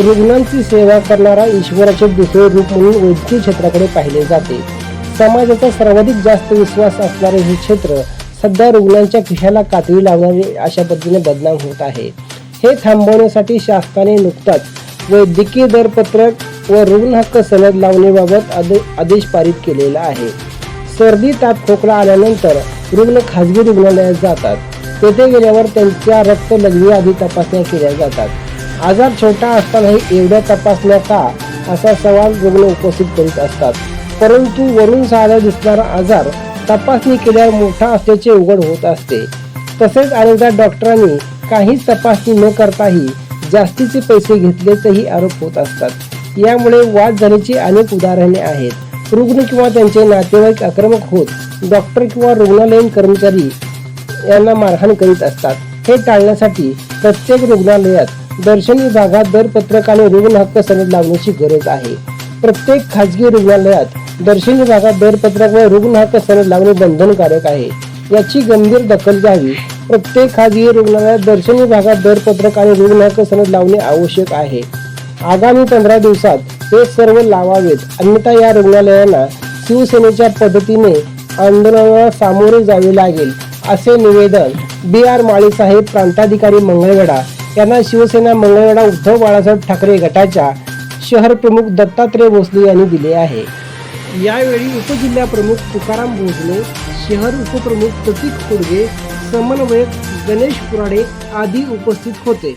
रुग्णांची सेवा करणारा ईश्वराचे दुसरे रूप म्हणून वैद्यकीय क्षेत्राकडे पाहिले जाते. समाजाचा सर्वाधिक जास्त विश्वास असणारे हे क्षेत्र सध्या रुग्णांच्या खिशाला कातवी लावणारे अशा पद्धतीने बदनाम होत आहे. हे थांबवण्यासाठी शासनाने नुकताच वैद्यकीय दरपत्रक व रुग्ण हक्क सनद लावण्याबाबत आदेश पारित केलेला आहे. सर्दी ताप खोकला आल्यानंतर रुग्ण खाजगी रुग्णालयात जातात. तेथे गेल्यावर त्यांच्या रक्त लघवी आधी तपासण्या केल्या जातात. आजार छोटा असतानाही एवढ्या तपासण्या का? असा सवाल रुग्ण उपस्थित करीत असतात. परंतु वरून साधा दिसणारा आजार तपासणी केल्यावर मोठा असल्याचे उघड होत असते. तसेच अनेकदा डॉक्टरांनी काहीच तपासणी न करताही जास्तीचे पैसे घेतल्याचेही आरोप होत असतात. यामुळे वाद झाल्याची अनेक उदाहरणे आहेत. रुग्ण किंवा त्यांचे नातेवाईक आक्रमक होत डॉक्टर किंवा रुग्णालयीन कर्मचारी यांना मारहाण करीत असतात. हे टाळण्यासाठी प्रत्येक रुग्णालयात दर्शन विभागात दरपत्रक आणि रुग्ण हक्क सनद लावण्याची गरज आहे. प्रत्येक खाजगी रुग्णालयात दर्शन विभागात दरपत्रक व रुग्ण हक्क सनद लावणे बंधनकारक आहे. याची गंभीर दखल घ्यावी. प्रत्येक खाजगी रुग्णालयात दर्शन विभागात दरपत्रक आणि रुग्ण हक्क सनद लावणे आवश्यक आहे. आगामी पंधरा दिवसात हे सर्व लावावेत. अन्यथा या रुग्णालयांना शिवसेनेच्या पद्धतीने आंदोलनाला सामोरे जावे लागेल. असे निवेदन बी आर माळीसाहेब प्रांताधिकारी मंगळवेढा यांना शिवसेना मंगळवेढा उद्धव बाळासाहेब ठाकरे गटाच्या शहर प्रमुख दत्तात्रय भोसले यांनी दिले आहे. यावेळी उपजिल्हा प्रमुख तुकाराम भोसले शहर उपप्रमुख प्रतीक खुडगे समन्वयक गणेश पुराडे आदी उपस्थित होते.